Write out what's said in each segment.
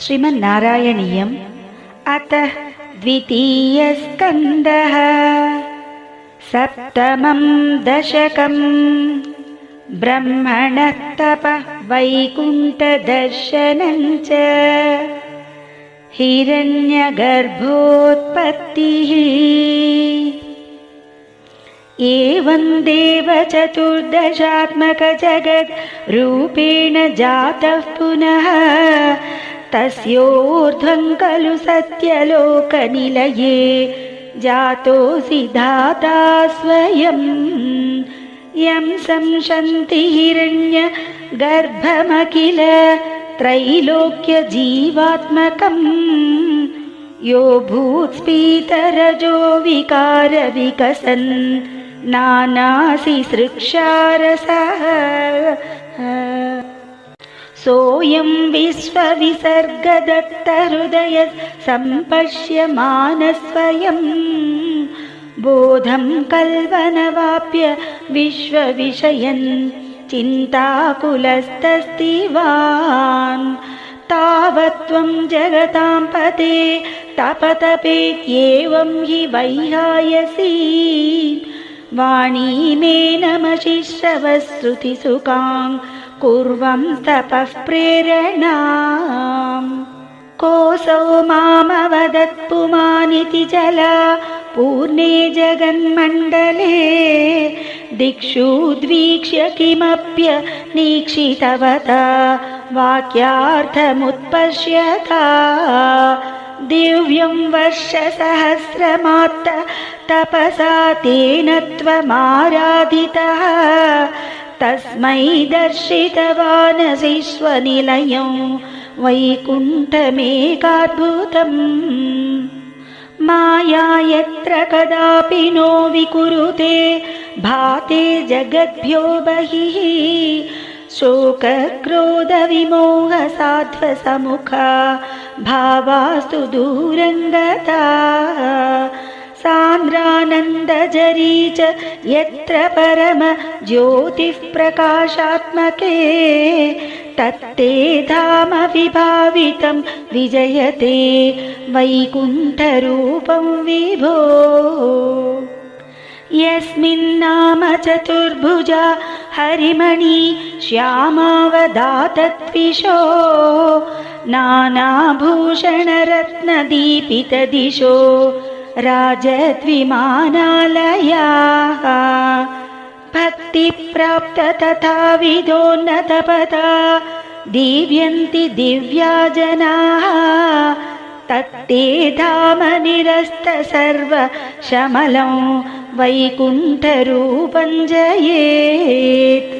श्रीमन्नारायणीयम् अतः द्वितीयस्कन्दः सप्तमं दशकम् ब्रह्मणः तपः वैकुण्ठदर्शनञ्च हिरण्यगर्भोत्पत्तिः एवं देवचतुर्दशात्मकजगद् रूपेण जातः पुनः तस्योर्ध्वं खलु सत्यलोकनिलये जातोऽसि धाता स्वयम् यं संशन्ति हिरण्यगर्भमखिल त्रैलोक्यजीवात्मकम् यो भूत्स्पीतरजो विकारविकसन् नानासि सृक्षारसः सोऽयं विश्वविसर्गदत्तहृदय सम्पश्यमानस्वयम् बोधं कल्वनवाप्य विश्वविषयन् चिन्ताकुलस्तस्तिवान्। तावत्त्वं जगतां पते तपतपेत्येवं हि वैहायसी। वाणी मे नमशिश्रवश्रुतिसुकां कुर्वं तपः प्रेरणाम्। कोऽसौ मामवदत्पुमानिति जला। पूर्णे जगन्मण्डले दिक्षुद्वीक्ष्य किमप्य नीक्षितवता। वाक्यार्थमुत्पश्यता। दिव्यं वर्षसहस्रमात्त तपसा तेन त्वमाराधितः तस्मै दर्शितवानसिष्वनिलयं वैकुण्ठमेकाद्भुतम्। माया यत्र कदापि नो विकुरुते भाते जगद्भ्यो बहिः। शोकक्रोधविमोहसाध्वसमुखा भावास्तु दूरङ्गता सान्द्रानन्दजरी च यत्र परमज्योतिः प्रकाशात्मके तत्ते धाम विभावितं विजयते वैकुण्ठरूपं विभो। यस्मिन्नाम चतुर्भुजा हरिमणि श्यामावदातत्विषो नानाभूषणरत्नदीपितदिशो राजद्विमानालयाः भक्तिप्राप्त तथा विधोन्नतपदा दीव्यन्ति दिव्या जनाः तत्ते धाम निरस्त सर्वशमलं वैकुण्ठरूपं जयेत्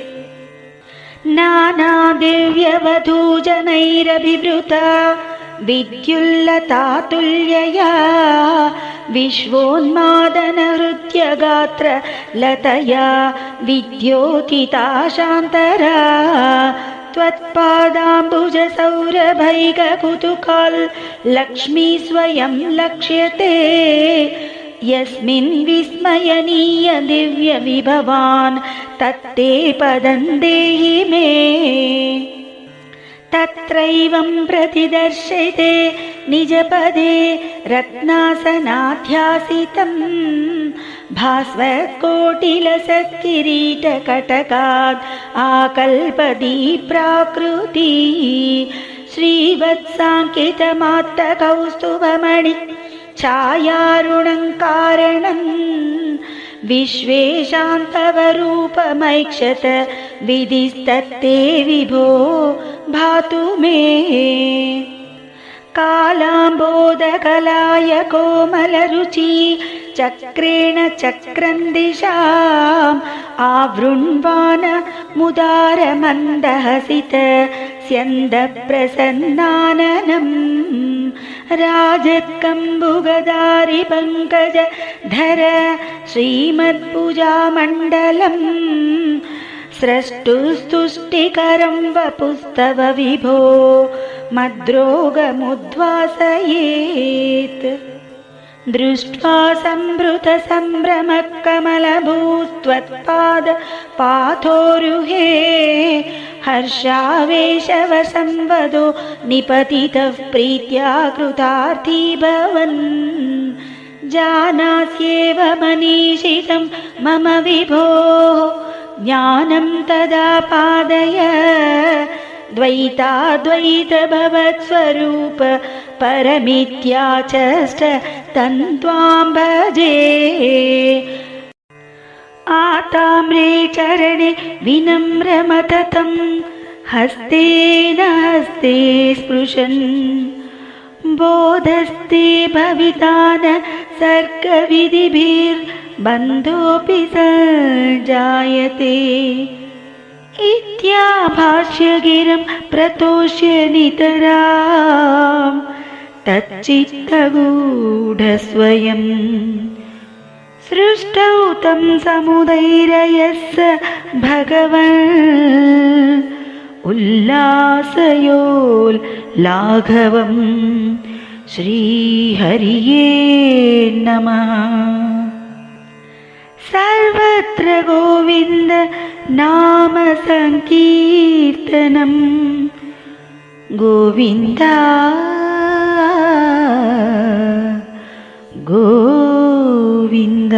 नानादिव्यवधूजनैरभिवृता विद्युल्लतातुल्यया विश्वोन्मादनहृत्यगात्र लतया विद्योतिता शान्तरा त्वत्पादाम्बुजसौरभैककुतुकाल् लक्ष्मी स्वयं लक्ष्यते। यस्मिन् विस्मयनीय दिव्यविभवान् तत्ते पदं देहि मे। तत्रैवं प्रतिदर्शयते निजपदे रत्नासनाध्यासितम् भास्वत्कोटिलसत्किरीटकटकात् आकल्पदी प्राकृती श्रीवत्साङ्कितमात्तकौस्तुभमणि छायारुणं कारणम् विश्वेशान्तवरूपमैक्षत विधिस्तत्ते विभो भातु मे कालाम्बोदकलाय कोमलरुचि चक्रेण चक्रन्दिशाम् आवृण्वान मुदारमन्दहसित स्यन्दप्रसन्नाननम् राजत्कम्बुगदारि पङ्कज धर श्रीमत्पूजामण्डलम् स्रष्टुस्तुष्टिकरं वपुस्तव विभो मद्रोगमुद्वासयेत्। दृष्ट्वा सम्भृतसम्भ्रमकमलभूस्त्वत्पाद पाथोरुहे हर्षावेशवसंवदो निपतितः प्रीत्या कृतार्थी भवन्। जानास्येव मनीषितं मम विभोः। ज्ञानं तदा पादय द्वैताद्वैतभवत्स्वरूप परमित्याचष्ट तन्त्वां भजे। आताम्रे चरणे विनम्रमततं हस्तेन हस्ते स्पृशन्। बोधस्ते भविता न सर्गविधिभिर्बन्धोऽपि इत्याभाष्यगिरं प्रतोष्य नितरां तच्चित्तगूढस्वयम् सृष्टौ तं समुदैरयः भगवन् उल्लासयोल्लाघवं श्रीहरिये नमः സർവത്ര ഗോവിന്ദ നാമ നാമസങ്കീർത്തനം. ഗോവിന്ദ ഗോവിന്ദ.